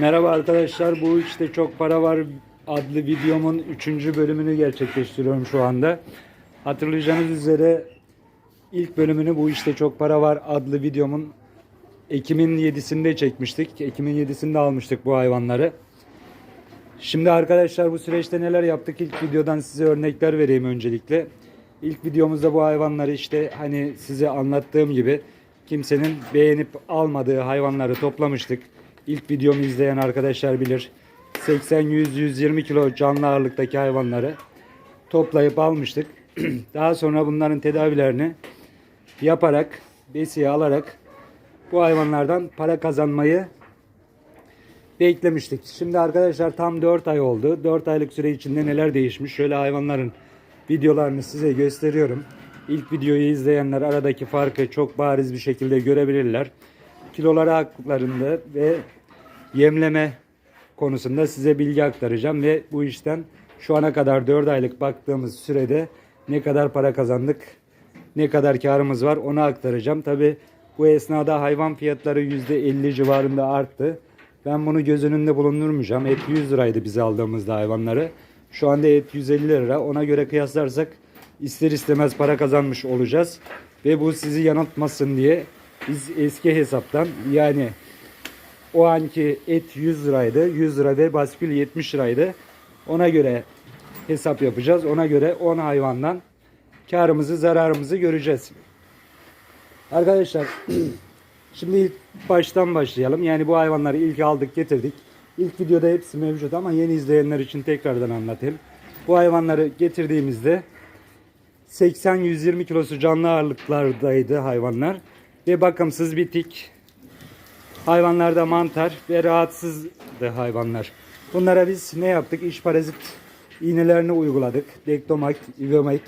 Merhaba arkadaşlar. Bu işte çok para var adlı videomun 3. bölümünü gerçekleştiriyorum şu anda. Hatırlayacağınız üzere ilk bölümünü bu işte çok para var adlı videomun Ekim'in 7'sinde çekmiştik. Ekim'in 7'sinde almıştık bu hayvanları. Şimdi arkadaşlar bu süreçte neler yaptık? İlk videodan size örnekler vereyim öncelikle. İlk videomuzda bu hayvanları işte hani size anlattığım gibi kimsenin beğenip almadığı hayvanları toplamıştık. İlk videomu izleyen arkadaşlar bilir. 80-100-120 kilo canlı ağırlıktaki hayvanları toplayıp almıştık. Daha sonra bunların tedavilerini yaparak, besiye alarak bu hayvanlardan para kazanmayı beklemiştik. Şimdi arkadaşlar tam 4 ay oldu. 4 aylık süre içinde neler değişmiş? Şöyle hayvanların videolarını size gösteriyorum. İlk videoyu izleyenler aradaki farkı çok bariz bir şekilde görebilirler. Kiloları haklarında ve yemleme konusunda size bilgi aktaracağım ve bu işten şu ana kadar 4 aylık baktığımız sürede ne kadar para kazandık, ne kadar karımız var onu aktaracağım. Tabi bu esnada hayvan fiyatları %50 civarında arttı. Ben bunu göz önünde bulundurmayacağım. Et 100 liraydı biz aldığımızda hayvanları. Şu anda et 150 lira. Ona göre kıyaslarsak ister istemez para kazanmış olacağız. Ve bu sizi yanıltmasın diye biz eski hesaptan yani o anki et 100 liraydı. 100 lira ve baskül 70 liraydı. Ona göre hesap yapacağız. Ona göre 10 hayvandan karımızı zararımızı göreceğiz. Arkadaşlar şimdi ilk baştan başlayalım. Yani bu hayvanları ilk aldık getirdik. İlk videoda hepsi mevcut ama yeni izleyenler için tekrardan anlatayım. Bu hayvanları getirdiğimizde 80-120 kilosu canlı ağırlıklardaydı hayvanlar. Ve bakımsız bitik. Hayvanlarda mantar ve rahatsızdı hayvanlar. Bunlara biz ne yaptık? İç parazit iğnelerini uyguladık. Dektomak, ivomek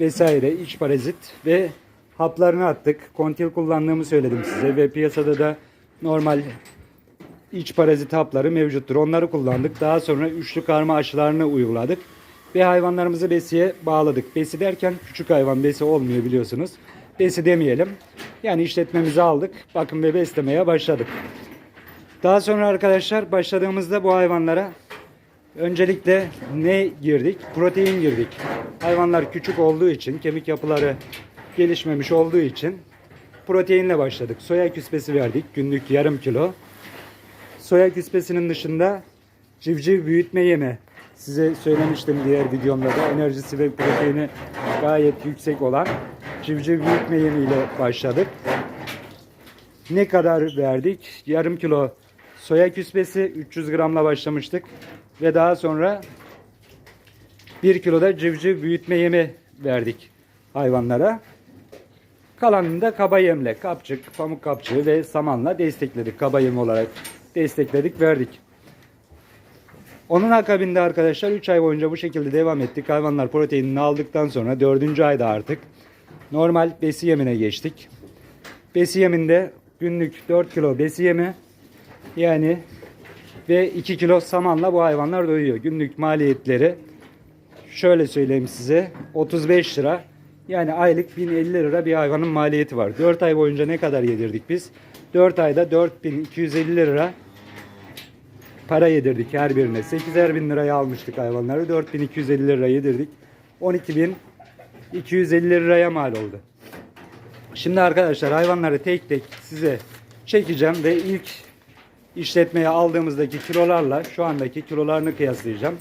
vesaire iç parazit ve haplarını attık. Kontil kullandığımı söyledim size ve piyasada da normal iç parazit hapları mevcuttur. Onları kullandık. Daha sonra üçlü karma aşılarını uyguladık. Ve hayvanlarımızı besiye bağladık. Besi derken küçük hayvan besi olmuyor biliyorsunuz. Besi demeyelim. Yani işletmemizi aldık. Bakım ve beslemeye başladık. Daha sonra arkadaşlar başladığımızda bu hayvanlara öncelikle ne girdik? Protein girdik. Hayvanlar küçük olduğu için, kemik yapıları gelişmemiş olduğu için proteinle başladık. Soya küspesi verdik günlük yarım kilo. Soya küspesinin dışında civciv büyütme yemi size söylemiştim diğer videomda da enerjisi ve proteini gayet yüksek olan civciv büyütme yemiyle başladık. Ne kadar verdik? Yarım kilo soya küspesi 300 gramla başlamıştık ve daha sonra 1 kilo da civciv büyütme yemi verdik hayvanlara. Kalanını da kaba yemle, kapçık, pamuk kapçığı ve samanla destekledik. Kaba yem olarak destekledik, verdik. Onun akabinde arkadaşlar 3 ay boyunca bu şekilde devam ettik. Hayvanlar proteinini aldıktan sonra 4. ayda artık normal besi yemine geçtik. Besi yeminde günlük 4 kilo besi yemi yani ve 2 kilo samanla bu hayvanlar doyuyor. Günlük maliyetleri şöyle söyleyeyim size 35 lira yani aylık 1050 lira bir hayvanın maliyeti var. 4 ay boyunca ne kadar yedirdik biz? 4 ayda 4250 lira para yedirdik her birine. 8'er bin liraya almıştık hayvanları. 4250 lira yedirdik. 12250 liraya mal oldu. Şimdi arkadaşlar hayvanları tek tek size çekeceğim ve ilk işletmeye aldığımızdaki kilolarla şu andaki kilolarını kıyaslayacağım.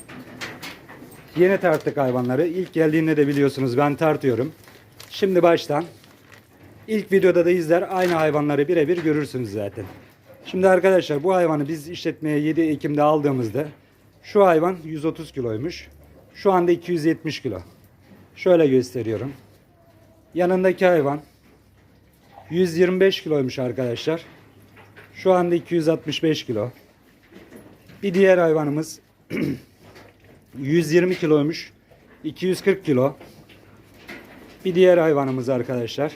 Yeni tarttık hayvanları. İlk geldiğinde de biliyorsunuz ben tartıyorum. Şimdi baştan. İlk videoda da izler aynı hayvanları birebir görürsünüz zaten. Şimdi arkadaşlar bu hayvanı biz işletmeye 7 Ekim'de aldığımızda şu hayvan 130 kiloymuş. Şu anda 270 kilo. Şöyle gösteriyorum. Yanındaki hayvan 125 kiloymuş arkadaşlar. Şu anda 265 kilo. Bir diğer hayvanımız 120 kiloymuş. 240 kilo. Bir diğer hayvanımız arkadaşlar.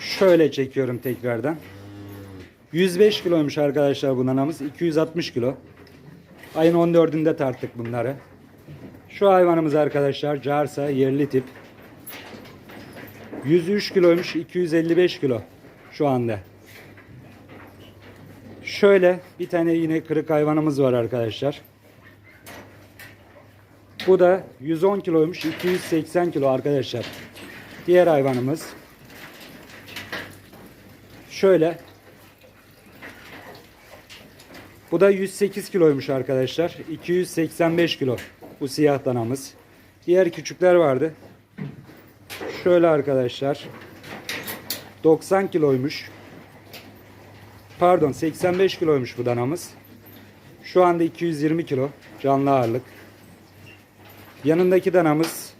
Şöyle çekiyorum tekrardan. 105 kiloymuş arkadaşlar bu nanamız. 260 kilo. Ayın 14'ünde tarttık bunları. Şu hayvanımız arkadaşlar Carsa yerli tip. 103 kiloymuş. 255 kilo şu anda. Şöyle bir tane yine kırık hayvanımız var arkadaşlar. Bu da 110 kiloymuş. 280 kilo arkadaşlar. Diğer hayvanımız. Şöyle. Bu da 108 kiloymuş arkadaşlar. 285 kilo. Bu siyah danamız. Diğer küçükler vardı. Şöyle arkadaşlar. 90 kiloymuş. Pardon 85 kiloymuş bu danamız. Şu anda 220 kilo canlı ağırlık. Yanındaki danamız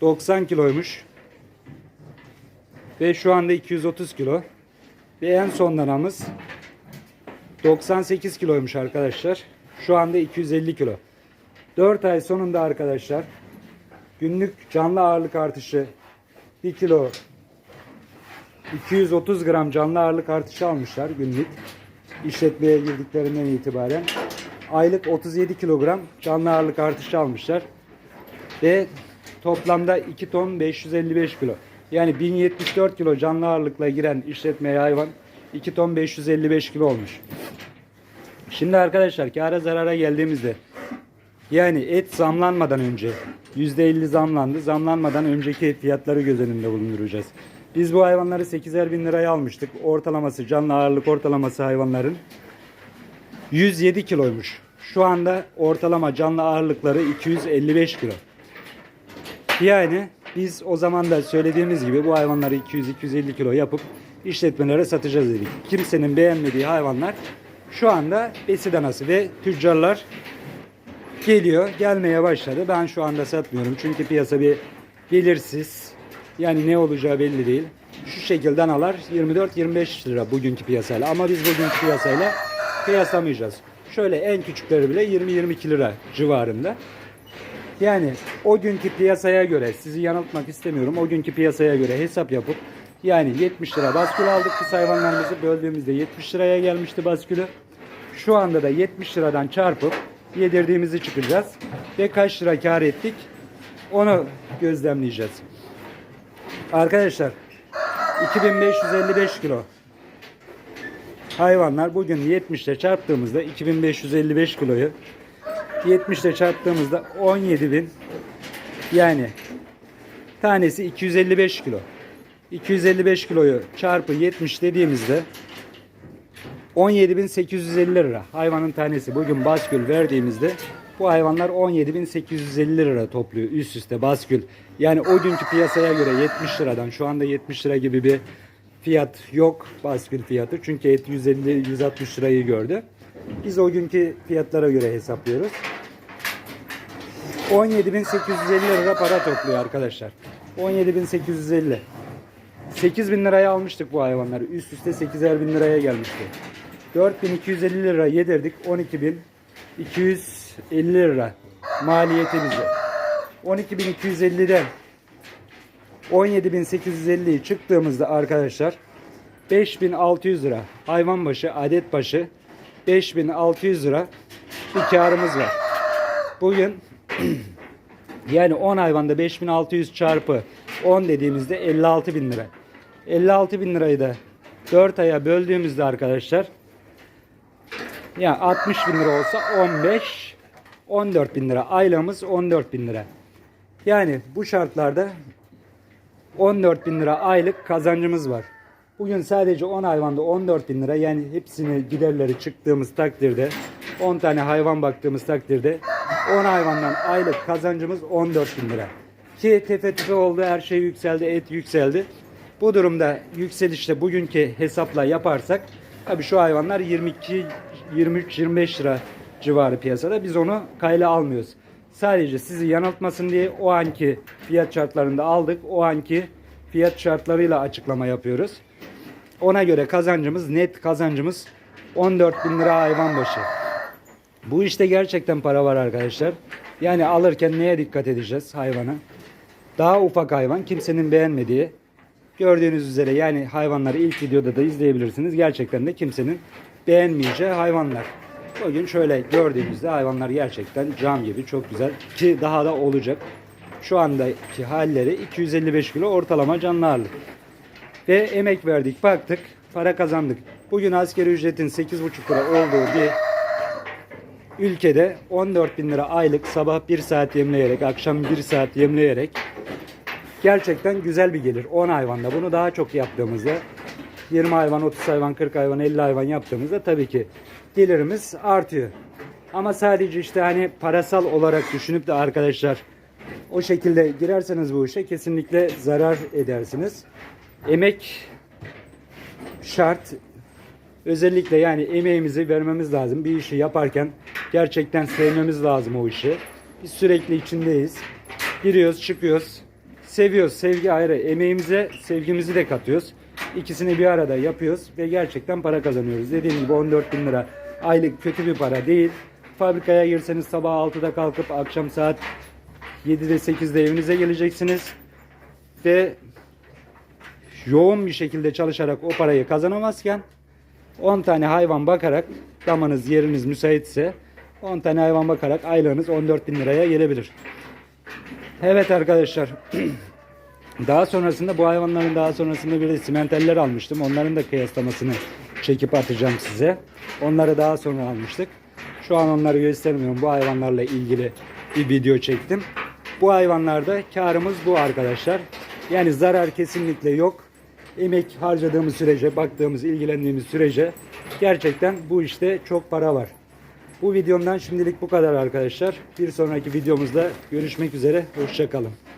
90 kiloymuş. Ve şu anda 230 kilo. Ve en son danamız 98 kiloymuş arkadaşlar. Şu anda 250 kilo. 4 ay sonunda arkadaşlar günlük canlı ağırlık artışı 1 kilo 230 gram canlı ağırlık artışı almışlar günlük. İşletmeye girdiklerinden itibaren. Aylık 37 kilogram canlı ağırlık artışı almışlar. Ve toplamda 2 ton 555 kilo. Yani 1074 kilo canlı ağırlıkla giren işletmeye hayvan 2 ton 555 kilo olmuş. Şimdi arkadaşlar kâra zarara geldiğimizde yani et zamlanmadan önce %50 zamlandı. Zamlanmadan önceki fiyatları göz önünde bulunduracağız. Biz bu hayvanları 8'er bin liraya almıştık. Ortalaması canlı ağırlık ortalaması hayvanların 107 kiloymuş. Şu anda ortalama canlı ağırlıkları 255 kilo. Yani biz o zaman da söylediğimiz gibi bu hayvanları 200-250 kilo yapıp işletmelere satacağız dedik. Kimsenin beğenmediği hayvanlar şu anda besi ve tüccarlar geliyor, gelmeye başladı. Ben şu anda satmıyorum çünkü piyasa bir belirsiz. Yani ne olacağı belli değil. Şu şekilde danalar 24-25 lira bugünkü piyasayla ama biz bugünkü piyasayla kıyaslamayacağız. Şöyle en küçükleri bile 20-22 lira civarında. Yani o günkü piyasaya göre sizi yanıltmak istemiyorum. O günkü piyasaya göre hesap yapıp yani 70 lira baskül aldık biz hayvanlarımızı böldüğümüzde 70 liraya gelmişti baskülü. Şu anda da 70 liradan çarpıp yedirdiğimizi çıkacağız. Ve kaç lira kar ettik onu gözlemleyeceğiz. Arkadaşlar 2555 kilo hayvanlar bugün 70 ile çarptığımızda 2555 kiloyu 70 ile çarptığımızda 17 bin yani tanesi 255 kilo. 255 kiloyu çarpı 70 dediğimizde 17.850 lira hayvanın tanesi bugün baskül verdiğimizde bu hayvanlar 17.850 lira topluyor üst üste baskül. Yani o günkü piyasaya göre 70 liradan şu anda 70 lira gibi bir fiyat yok baskül fiyatı. Çünkü et 150-160 lirayı gördü. Biz o günkü fiyatlara göre hesaplıyoruz. 17.850 lira para topluyor arkadaşlar. 17.850. 8 bin liraya almıştık bu hayvanları. Üst üste 8'er bin liraya gelmişti. 4250 lira yedirdik. 12.250 lira maliyeti bize. 12.250'den 17.850'yi çıktığımızda arkadaşlar 5600 lira hayvan başı adet başı 5600 lira bir karımız var. Bugün yani 10 hayvanda 5600 çarpı 10 dediğimizde 56 bin lira. 56 bin lirayı da 4 aya böldüğümüzde arkadaşlar ya 60 bin lira olsa 15 14 bin lira. Aylığımız 14 bin lira. Yani bu şartlarda 14 bin lira aylık kazancımız var. Bugün sadece 10 hayvanda 14 bin lira yani hepsini giderleri çıktığımız takdirde 10 tane hayvan baktığımız takdirde 10 hayvandan aylık kazancımız 14 bin lira. Ki tefe tüfe oldu her şey yükseldi et yükseldi. Bu durumda yükselişte bugünkü hesapla yaparsak tabii şu hayvanlar 22 23 25 lira civarı piyasada biz onu kayla almıyoruz. Sadece sizi yanıltmasın diye o anki fiyat şartlarında aldık. O anki fiyat şartlarıyla açıklama yapıyoruz. Ona göre kazancımız net kazancımız 14 bin lira hayvan başı. Bu işte gerçekten para var arkadaşlar. Yani alırken neye dikkat edeceğiz hayvana? Daha ufak hayvan kimsenin beğenmediği gördüğünüz üzere yani hayvanları ilk videoda da izleyebilirsiniz. Gerçekten de kimsenin beğenmeyeceği hayvanlar. Bugün şöyle gördüğümüzde hayvanlar gerçekten cam gibi çok güzel ki daha da olacak. Şu andaki halleri 255 kilo ortalama canlı ağırlık. Ve emek verdik baktık para kazandık. Bugün askeri ücretin 8,5 lira olduğu bir ülkede 14 bin lira aylık sabah 1 saat yemleyerek, akşam 1 saat yemleyerek gerçekten güzel bir gelir. 10 hayvanda bunu daha çok yaptığımızda 20 hayvan, 30 hayvan, 40 hayvan, 50 hayvan yaptığımızda tabii ki gelirimiz artıyor. Ama sadece işte hani parasal olarak düşünüp de arkadaşlar o şekilde girerseniz bu işe kesinlikle zarar edersiniz. Emek şart. Özellikle yani emeğimizi vermemiz lazım. Bir işi yaparken gerçekten sevmemiz lazım o işi. Biz sürekli içindeyiz. Giriyoruz, çıkıyoruz. Seviyoruz. Sevgi ayrı. Emeğimize sevgimizi de katıyoruz. İkisini bir arada yapıyoruz ve gerçekten para kazanıyoruz. Dediğim gibi 14 bin lira aylık kötü bir para değil. Fabrikaya girseniz sabah 6'da kalkıp akşam saat 7'de 8'de evinize geleceksiniz. Ve yoğun bir şekilde çalışarak o parayı kazanamazken 10 tane hayvan bakarak damanız yeriniz müsaitse 10 tane hayvan bakarak aylığınız 14 bin liraya gelebilir. Evet arkadaşlar daha sonrasında bu hayvanların daha sonrasında bir de simenteller almıştım. Onların da kıyaslamasını çekip atacağım size. Onları daha sonra almıştık. Şu an onları göstermiyorum. Bu hayvanlarla ilgili bir video çektim. Bu hayvanlarda karımız bu arkadaşlar. Yani zarar kesinlikle yok. Emek harcadığımız sürece, baktığımız, ilgilendiğimiz sürece gerçekten bu işte çok para var. Bu videomdan şimdilik bu kadar arkadaşlar. Bir sonraki videomuzda görüşmek üzere. Hoşçakalın.